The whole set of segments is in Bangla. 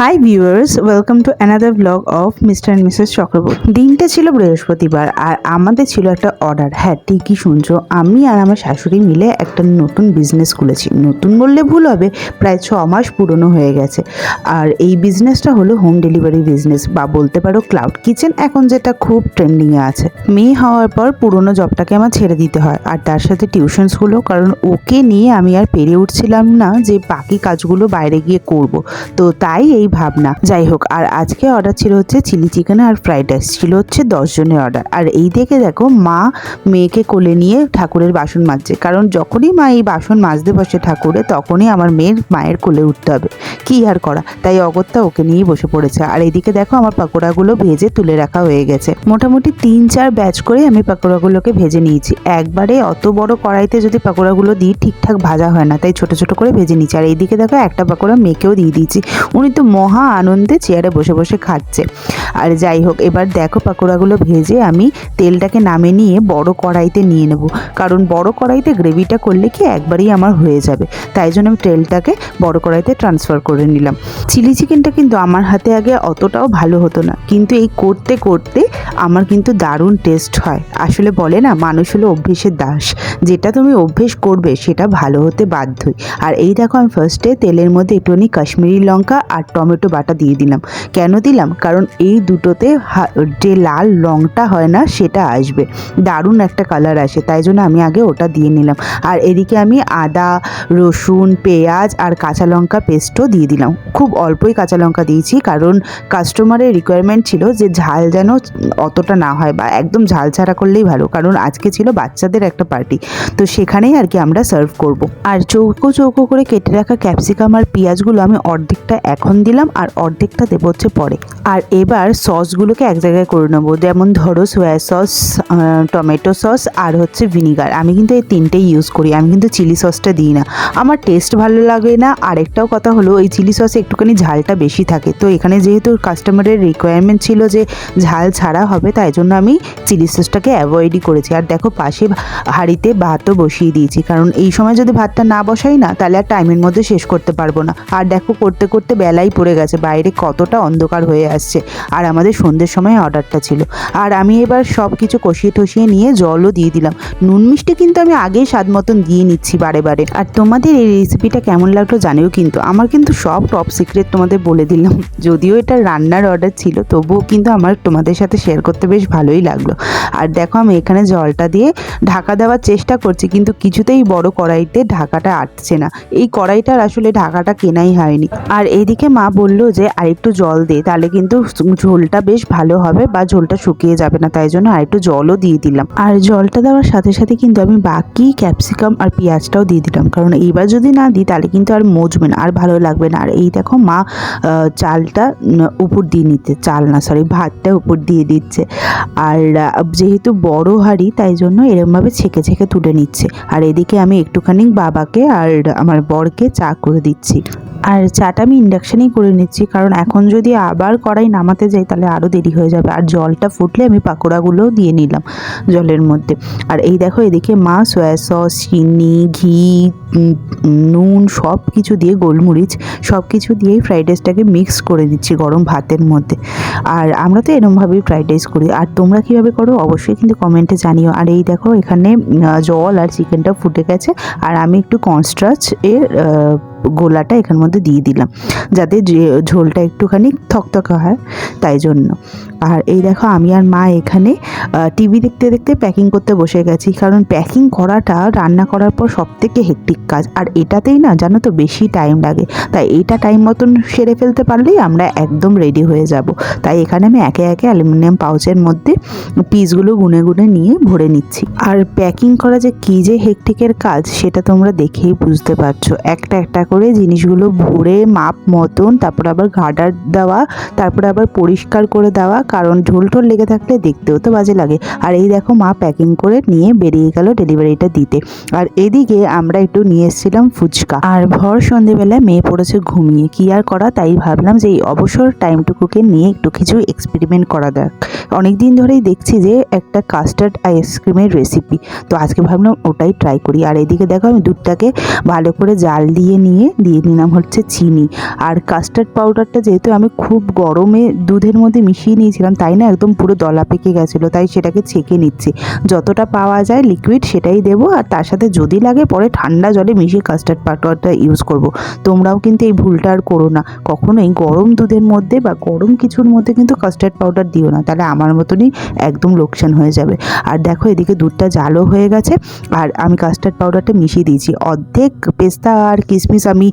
Hi viewers welcome to another blog of mister and missus Chakraborty দিনটা ছিল বৃহস্পতিবার, আর আমাদের ছিল একটা অর্ডার হ্যাঁ ঠিকই শুনছো। আমি আর আমার শাশুড়ি মিলে একটা নতুন বিজনেস খুলেছি। নতুন বললে ভুল হবে, প্রায় ছ মাস পুরনো হয়ে গেছে। আর এই বিজনেসটা হলো হোম ডেলিভারি বিজনেস বা বলতে পারো ক্লাউড কিচেন এখন যেটা খুব ট্রেন্ডিংয়ে আছে। মেয়ে হওয়ার পর পুরনো জবটাকে আমার ছেড়ে দিতে হয়, আর তার সাথে টিউশনসগুলো কারণ ওকে নিয়ে আমি আর পেরে উঠছিলাম না যে বাকি কাজগুলো বাইরে গিয়ে করব। তো তাই এই ভাবনা। যাই হোক আর আজকে অর্ডার ছিল হচ্ছে চিলি চিকেন আর ফ্রাইড রাইস ছিল হচ্ছে দশজনের অর্ডার আর এই দেখে দেখো, মা মেয়েকে কোলে নিয়ে ঠাকুরের বাসন মাজছে। কারণ যখনই মা এই বাসন মাজতে বসে ঠাকুরে, তখনই আমার মেয়ের মায়ের কোলে উঠতে হবে। কি আর করা? তাই অগত্যা ওকে নিয়েই বসে পড়েছে। আর এইদিকে দেখো, আমার পাকোড়াগুলো ভেজে তুলে রাখা হয়ে গেছে। মোটামুটি তিন চার ব্যাচ করে আমি পাকোড়াগুলোকে ভেজে নিয়েছি। একবারে অত বড় কড়াইতে যদি পাকোড়াগুলো দিই, ঠিকঠাক ভাজা হয় না। তাই ছোট ছোট করে ভেজে নিচ্ছি আর এইদিকে দেখো, একটা পাকোড়া মেয়েকেও দিয়ে দিয়েছি। উনি তো মহা আনন্দে চেয়ারে বসে বসে খাচ্ছে। আর যাই হোক, এবার দেখো পাকোড়াগুলো ভেজে আমি তেলটাকে নামে নিয়ে বড় কড়াইতে নিয়ে নেব। কারণ বড় কড়াইতে গ্রেভিটা করলে কি একবারই আমার হয়ে যাবে। তাই জন্য আমি তেলটাকে বড় কড়াইতে ট্রান্সফার করে নিলাম। চিলি চিকেনটা কিন্তু আমার হাতে আগে অতটাও ভালো হতো না। কিন্তু এই করতে করতে আমার কিন্তু দারুণ টেস্ট হয়। আসলে বলে না, মানুষ হলো অভ্যেসের দাস। যেটা তুমি অভ্যেস করবে, সেটা ভালো হতে বাধ্যই। আর এই দেখো আমি ফার্স্টে তেলের মধ্যে একটুখানি কাশ্মীরি লঙ্কা আর টমেটো বাটা দিয়ে দিলাম। কেন দিলাম? কারণ এই দুটোতে যে লাল রঙটা হয় না, সেটা আসবে। দারুণ একটা কালার আসে, তাই জন্য আমি আগে ওটা দিয়ে নিলাম। আর এদিকে আমি আদা, রসুন, পেঁয়াজ আর কাঁচা লঙ্কা পেস্টও দিয়ে দিলাম। খুব অল্পই কাঁচা লঙ্কা দিয়েছি, কারণ কাস্টমারের রিকোয়ারমেন্ট ছিল যে ঝাল যেন অতটা না হয় বা একদম ঝাল ছাড়া করলেই ভালো, কারণ আজকে ছিল বাচ্চাদের একটা পার্টি তো সেখানেই আর কি আমরা সার্ভ করব। আর চৌকো চৌকো করে কেটে রাখা ক্যাপসিকাম আর পেঁয়াজগুলো আমি অর্ধেকটা এখন দিলাম। আর অর্ধেকটা দেবো হচ্ছে পরে। আর এবার সসগুলোকে এক জায়গায় করে নেব। যেমন ধরো সয়া সস টমেটো সস আর হচ্ছে ভিনিগার আমি কিন্তু এই তিনটেই ইউজ করি। আমি কিন্তু চিলি সসটা দিই না। আমার টেস্ট ভালো লাগে না। আরেকটাও কথা হলো, এই চিলি সসে একটুখানি ঝালটা বেশি থাকে। তো এখানে যেহেতু কাস্টমারের রিকোয়ারমেন্ট ছিল যে ঝাল ছাড়া হবে, তাই জন্য আমি চিলি সসটাকে অ্যাভয়েডই করেছি। আর দেখো পাশে হাঁড়িতে ভাতও বসিয়ে দিয়েছি। কারণ এই সময় যদি ভাতটা না বসাই না, তাহলে আর টাইমের মধ্যে শেষ করতে পারব না। আর দেখো করতে করতে বেলাই পড়ে গেছে। বাইরে কতটা অন্ধকার হয়ে আসছে। আর আমাদের সন্ধ্যের সময় অর্ডারটা ছিল। আর আমি এবার সব কিছু কষিয়ে টষিয়ে নিয়ে জলও দিয়ে দিলাম। নুন মিষ্টি কিন্তু আমি আগেই স্বাদ মতন দিয়ে নিচ্ছি বারে বারে। আর তোমাদের এই রেসিপিটা কেমন লাগল জানিও কিন্তু। আমার কিন্তু সব টপ সিক্রেট তোমাদের বলে দিলাম। যদিও এটা রান্নার অর্ডার ছিল, তবুও কিন্তু আমার তোমাদের সাথে শেয়ার করতে বেশ ভালোই লাগল। আর দেখো আমি এখানে জলটা দিয়ে ঢাকা দেওয়ার চেষ্টা করছি, কিন্তু কিছুতেই বড় কড়াইতে ঢাকাটা আটছে না। এই কড়াইটার আসলে ঢাকাটা কেনাই হয়নি। আর এইদিকে মা বলল যে আরেকটু জল দে, তাহলে কিন্তু ঝোলটা বেশ ভালো হবে বা ঝোলটা শুকিয়ে যাবে না। তাই জন্য আরেকটু জলও দিয়ে দিলাম। আর জলটা দেওয়ার সাথে সাথে কিন্তু আমি বাকি ক্যাপসিকাম আর পেঁয়াজটাও দিয়ে দিলাম। কারণ এইবার যদি না দিই, তাহলে কিন্তু আর মজবে না, আর ভালো লাগবে না। আর এই দেখো মা চালটা উপর দিয়ে নিতে, চাল না সরি ভাতটা উপর দিয়ে দিচ্ছে। আর যেহেতু বড় হাঁড়ি, তাই জন্য এরমভাবে ছেঁকে ছেঁকে তুলে নিচ্ছে। আর এদিকে আমি একটুখানি বাবাকে আর আমার বরকে চা করে দিচ্ছি। আর চাটা আমি ইন্ডাকশানেই করে নিচ্ছি, কারণ এখন যদি আবার কড়াই নামাতে যাই তাহলে আরও দেরি হয়ে যাবে। আর জলটা ফুটলে আমি পাকোড়াগুলোও দিয়ে নিলাম জলের মধ্যে। আর এই দেখো, এদিকে মা সয়া সস চিনি, ঘি নুন সব কিছু দিয়ে গোলমরিচ সব কিছু দিয়েই ফ্রাইড রাইসটাকে মিক্স করে দিচ্ছি গরম ভাতের মধ্যে। আর আমরা তো এরমভাবেই ফ্রাইড রাইস করি। আর তোমরা কীভাবে করো অবশ্যই কিন্তু কমেন্টে জানিও। আর এই দেখো, এখানে জল আর চিকেনটা ফুটে গেছে। আর আমি একটু কনস্ট্রাচ এর গোলাটা এখান মধ্যে দিয়ে দিলাম, যাতে ঝোলটা একটুখানি থকথকা হয় তাই জন্য। আর এই দেখো আমি আর মা এখানে টিভি দেখতে দেখতে প্যাকিং করতে বসে গেছি, কারণ প্যাকিং করাটা, রান্না করার পর সব থেকে হেক্টিক কাজ। আর এটাতেই না জানো তো বেশি টাইম লাগে, তাই এটা টাইম মতন সেরে ফেলতে পারলেই আমরা একদম রেডি হয়ে যাব। তাই এখানে আমি একে একে অ্যালুমিনিয়াম পাউচের মধ্যে পিসগুলো গুনে গুনে নিয়ে ভরে নিচ্ছি। আর প্যাকিং করা যে কী যে হেকটিকের কাজ, সেটা তোমরা দেখেই বুঝতে পারছ। একটা একটা করে জিনিসগুলো ভরে মাপ মতন, তারপর আবার গার্ডার দেওয়া, তারপর আবার পরিষ্কার করে দেওয়া, কারণ ঝোল টোল লেগে থাকলে দেখতেও তো বাজে লাগে। আর এই দেখো মা প্যাকিং করে নিয়ে বেরিয়ে গেল ডেলিভারিটা দিতে। আর এদিকে আমরা একটু নিয়ে এসেছিলাম ফুচকা। আর ভর সন্ধেবেলায় মেয়ে পড়েছে ঘুমিয়ে। কি আর করা, তাই ভাবলাম যে এই অবসর টাইমটুকুকে নিয়ে একটু কিছু এক্সপেরিমেন্ট করা যাক। অনেক দিন ধরেই দেখছি যে একটা কাস্টার্ড আইসক্রিমের রেসিপি তো আজকে ভাবলাম ওটাই ট্রাই করি। আর এদিকে দেখো আমি দুধটাকে ভালো করে জাল দিয়ে নিয়ে নিয়ে দিয়ে নিলাম হচ্ছে চিনি। আর কাস্টার্ড পাউডারটা যেহেতু আমি খুব গরমে দুধের মধ্যে মিশিয়ে নিয়েছিলাম, তাই না একদম পুরো দলা পেকে গেছিল, তাই সেটাকে ছেঁকে নিচ্ছি। যতটা পাওয়া যায় লিকুইড সেটাই দেবো, আর তার সাথে যদি লাগে পরে ঠান্ডা জলে মিশিয়ে কাস্টার্ড পাউডারটা ইউজ করব। তোমরাও কিন্তু এই ভুলটা আর করো না। কখনোই গরম দুধের মধ্যে বা গরম কিছুর মধ্যে কিন্তু কাস্টার্ড পাউডার দিও না, তাহলে আমার মতনই একদম লোকসান হয়ে যাবে। আর দেখো এদিকে দুধটা জালও হয়ে গেছে, আর আমি কাস্টার্ড পাউডারটা মিশিয়ে দিয়েছি। অর্ধেক পেস্তা আর কিশমিশ আমি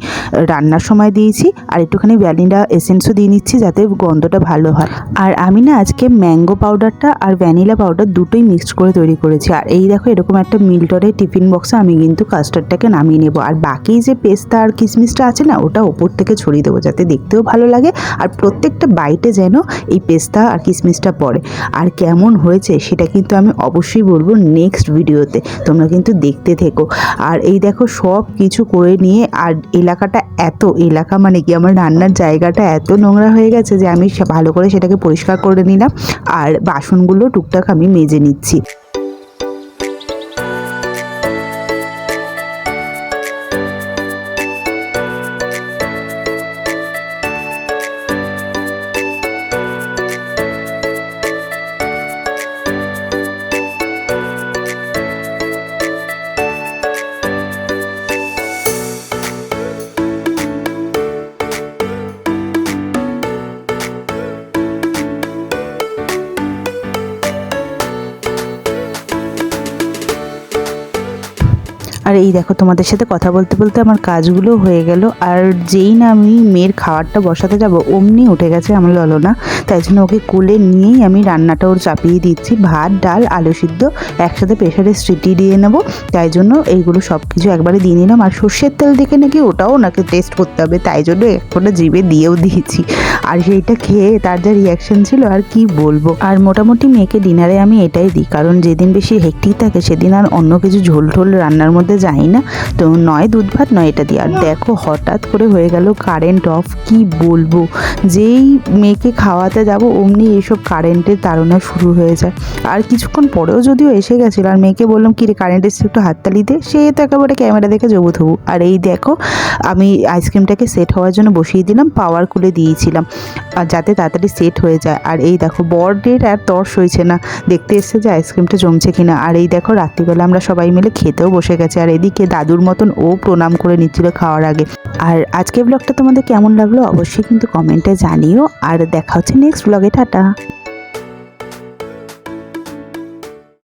রান্নার সময় দিয়েছি, আর একটুখানি ভ্যানিলা এসেন্সও দিয়ে নিচ্ছি যাতে গন্ধটা ভালো হয়। আর আমি না আজকে ম্যাঙ্গো পাউডারটা আর ভ্যানিলা পাউডার দুটোই মিক্সড করে তৈরি করেছি। আর এই দেখো এরকম একটা মিল্টরের টিফিন বক্সে আমি কিন্তু কাস্টার্ডটাকে নামিয়ে নেব। আর বাকি যে পেস্তা আর কিশমিশটা আছে না, ওটা ওপর থেকে ছড়িয়ে দেবো যাতে দেখতেও ভালো লাগে, আর প্রত্যেকটা বাইটে যেন এই পেস্তা আর কিশমিশটা পড়ে। আর কেমন হয়েছে সেটা কিন্তু আমি অবশ্যই বলব নেক্সট ভিডিওতে তোমরা কিন্তু দেখতে থেকো। আর এই দেখো সব কিছু করে নিয়ে আর এলাকাটা এত, এলাকা মানে কি আমার রান্নার জায়গাটা এত নোংরা হয়ে গেছে যে আমি ভালো করে সেটাকে পরিষ্কার করে নিলাম। আর বাসনগুলো টুকটাক আমি মেজে নিচ্ছি। আর এই দেখো, তোমাদের সাথে কথা বলতে বলতে আমার কাজগুলো হয়ে গেল। আর যেই না আমি মেয়ের খাবারটা বসাতে যাব, অমনি উঠে গেছে আমার ললনা। তাই জন্য ওকে কোলে নিয়েই আমি রান্নাটা ওর চাপিয়ে দিচ্ছি। ভাত, ডাল, আলু সিদ্ধ একসাথে প্রেশারে সিটি দিয়ে নেব। তাই জন্য এইগুলো সব কিছু একবারে দিয়ে নিলাম। আর সর্ষের তেল দেখে নাকি ওটাও ওনাকে টেস্ট করতে হবে। তাই জন্য এক ফোঁটা জিভে দিয়েও দিয়েছি। আর সেইটা খেয়ে তার যা রিয়াকশন ছিল, আর কি বলব। আর মোটামুটি মেয়েকে ডিনারে আমি এটাই দিই। কারণ যেদিন বেশি হেক্টিক থাকে, সেদিন আর অন্য কিছু ঝোল ঠোল রান্নার মধ্যে যাই না তো নয় দুধ ভাত নয় এটা দিয়ে। আর দেখো হঠাৎ করে হয়ে গেল কারেন্ট অফ কি বলব? যেই মেয়েকে খাওয়াতে যাব অমনি এইসব কারেন্টের তাড়না শুরু হয়ে যায়। আর কিছুক্ষণ পরেও যদিও এসে গেছিল আর মেয়েকে বললাম কি রে কারেন্ট এসে একটু হাততালি দে। সে তো একেবারে ক্যামেরা দেখে জবু থবু। আর এই দেখো আমি আইসক্রিমটাকে সেট হওয়ার জন্য বসিয়ে দিলাম পাওয়ার খুলে দিয়েছিলাম আর যাতে তাড়াতাড়ি সেট হয়ে যায়। আর এই দেখো বর্ডের আর তর্স হয়েছে না। দেখতে এসছে যে আইসক্রিমটা জমছে কিনা। আর এই দেখো রাত্রিবেলা আমরা সবাই মিলে খেতেও বসে গেছে। আর এদিকে দাদুর মতন ও প্রণাম করে নিচ্ছিল খাওয়ার আগে। আর আজকে ব্লগটা তোমাদের কেমন লাগল অবশ্যই কিন্তু কমেন্টে জানিও। আর দেখা হচ্ছে নেক্সট ব্লগে টাটা।